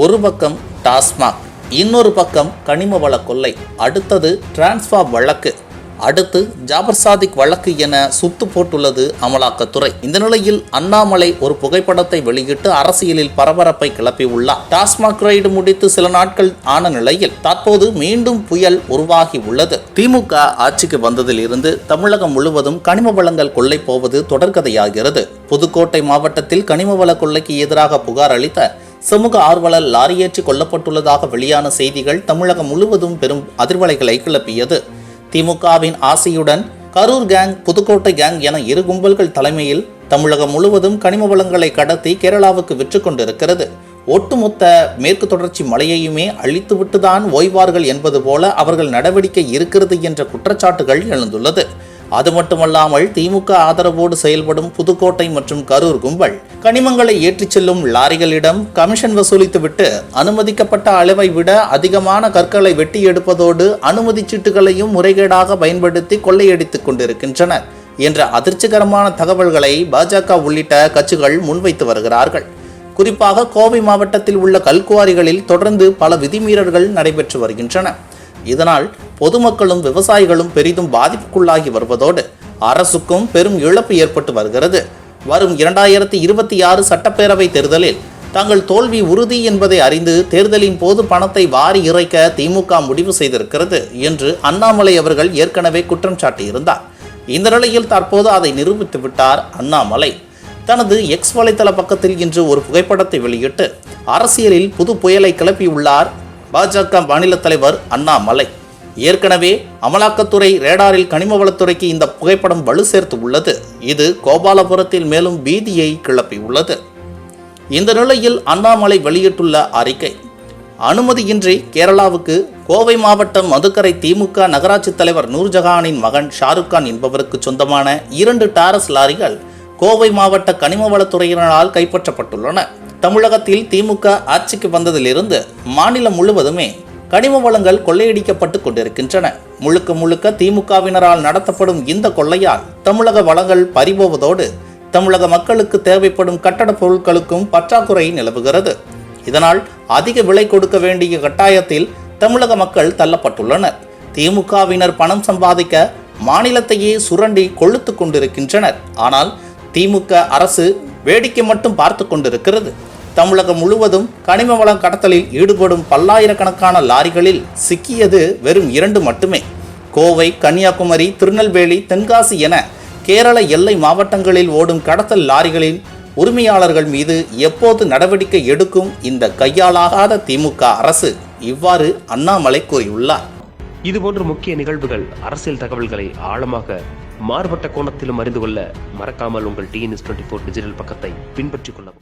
ஒரு பக்கம் டாஸ்மாக் இன்னொரு பக்கம் கனிம வள கொள்ளை அடுத்தது டிரான்ஸ்ஃபார்ம் வழக்கு. அடுத்து ஜாபர் சாதிக் வழக்கு என சுத்து போட்டுள்ளது அமலாக்கத்துறை. இந்த நிலையில் அண்ணாமலை ஒரு புகைப்படத்தை வெளியிட்டு அரசியலில் பரபரப்பை கிளப்பியுள்ளார். டாஸ்மாக் ரைடு முடித்து சில நாட்கள் ஆன நிலையில் தற்போது மீண்டும் புயல் உருவாகி உள்ளது. திமுக ஆட்சிக்கு வந்ததில் இருந்து தமிழகம் முழுவதும் கனிம வளங்கள் கொள்ளை போவது தொடர்கதையாகிறது. புதுக்கோட்டை மாவட்டத்தில் கனிம வள கொள்ளைக்கு எதிராக புகார் அளித்த சமூக ஆர்வலர் லாரியேற்றி கொல்லப்பட்டுள்ளதாக வெளியான செய்திகள் தமிழகம் முழுவதும் பெரும் அதிர்வலைகளை கிளப்பியது. திமுகவின் ஆசையுடன் கரூர் கேங் புதுக்கோட்டை கேங் என இரு கும்பல்கள் தலைமையில் தமிழகம் முழுவதும் கனிம வளங்களை கடத்தி கேரளாவுக்கு விற்று கொண்டிருக்கிறது. ஒட்டுமொத்த மேற்கு தொடர்ச்சி மலையையுமே அழித்துவிட்டுதான் ஓய்வார்கள் என்பது போல அவர்கள் நடவடிக்கை இருக்கிறது என்ற குற்றச்சாட்டுகள் எழுந்துள்ளது. அது மட்டுமல்லாமல் திமுக ஆதரவோடு செயல்படும் புதுக்கோட்டை மற்றும் கரூர் கும்பல். கனிமங்களை ஏற்றிச் செல்லும் லாரிகளிடம் கமிஷன் வசூலித்துவிட்டு அனுமதிக்கப்பட்ட அளவை விட அதிகமான கற்களை வெட்டி எடுப்பதோடு அனுமதி சீட்டுகளையும் முறைகேடாக பயன்படுத்தி கொள்ளையடித்துக் கொண்டிருக்கின்றனர் என்ற அதிர்ச்சிகரமான தகவல்களை பாஜக உள்ளிட்ட கட்சிகள் முன்வைத்து வருகிறார்கள். குறிப்பாக கோவை மாவட்டத்தில் உள்ள கல்குவாரிகளில் தொடர்ந்து பல விதிமீறல்கள் நடைபெற்று வருகின்றன. இதனால் பொதுமக்களும் விவசாயிகளும் பெரிதும் பாதிப்புக்குள்ளாகி வருவதோடு அரசுக்கும் பெரும் இழப்பு ஏற்பட்டு வருகிறது. வரும் இரண்டாயிரத்தி இருபத்தி ஆறு சட்டப்பேரவை தேர்தலில் தங்கள் தோல்வி உறுதி என்பதை அறிந்து தேர்தலின் போது பணத்தை வாரி இறைக்க திமுக முடிவு செய்திருக்கிறது என்று அண்ணாமலை அவர்கள் ஏற்கனவே குற்றம் சாட்டியிருந்தார். இந்த நிலையில் தற்போது அதை நிரூபித்து விட்டார் அண்ணாமலை. தனது எக்ஸ் வலைத்தள பக்கத்தில் இன்று ஒரு புகைப்படத்தை வெளியிட்டு அரசியலில் புது புயலை கிளப்பியுள்ளார் பாஜக மாநில தலைவர் அண்ணாமலை. ஏற்கனவே அமலாக்கத்துறை ரேடாரில் கனிம வளத்துறைக்கு இந்த புகைப்படம் வலு சேர்த்து உள்ளது. இது கோபாலபுரத்தில் மேலும் பீதியை கிளப்பியுள்ளது. இந்த நிலையில் அண்ணாமலை வெளியிட்டுள்ள அறிக்கை அனுமதியின்றி கேரளாவுக்கு கோவை மாவட்டம் மதுக்கரை திமுக நகராட்சி தலைவர் நூர்ஜஹானின் மகன் ஷாருக் கான் என்பவருக்கு சொந்தமான இரண்டு டாரஸ் லாரிகள் கோவை மாவட்ட கனிம வளத்துறையினரால் கைப்பற்றப்பட்டுள்ளன. தமிழகத்தில் திமுக ஆட்சிக்கு வந்ததிலிருந்து மாநிலம் முழுவதுமே கனிம வளங்கள் கொள்ளையடிக்கப்பட்டு கொண்டிருக்கின்றன. முழுக்க முழுக்க திமுகவினரால் நடத்தப்படும் இந்த கொள்ளையால் தமிழக வளங்கள் பறிபோவதோடு தமிழக மக்களுக்கு தேவைப்படும் கட்டடப் பொருட்களுக்கும் பற்றாக்குறை நிலவுகிறது. இதனால் அதிக விலை கொடுக்க வேண்டிய கட்டாயத்தில் தமிழக மக்கள் தள்ளப்பட்டுள்ளனர். திமுகவினர் பணம் சம்பாதிக்க மாநிலத்தையே சுரண்டி கொழுத்து கொண்டிருக்கின்றனர். ஆனால் திமுக அரசு வேடிக்கை மட்டும் பார்த்து கொண்டிருக்கிறது. தமிழகம் முழுவதும் கனிம வளம் கடத்தலில் ஈடுபடும் பல்லாயிரக்கணக்கான லாரிகளில் சிக்கியது வெறும் இரண்டு மட்டுமே. கோவை கன்னியாகுமரி திருநெல்வேலி தென்காசி என கேரள எல்லை மாவட்டங்களில் ஓடும் கடத்தல் லாரிகளின் உரிமையாளர்கள் மீது எப்போது நடவடிக்கை எடுக்கும் இந்த கையாளாகாத திமுக அரசு? இவ்வாறு அண்ணாமலை கூறியுள்ளார். இதுபோன்ற முக்கிய நிகழ்வுகள் அரசியல் தகவல்களை ஆழமாக மாறுபட்ட கோணத்திலும் அறிந்து கொள்ள மறக்காமல் உங்கள் டிஎன்எஸ் டுவெண்ட்டி ஃபோர் டிஜிட்டல் பக்கத்தை பின்பற்றிக் கொள்ளவும்.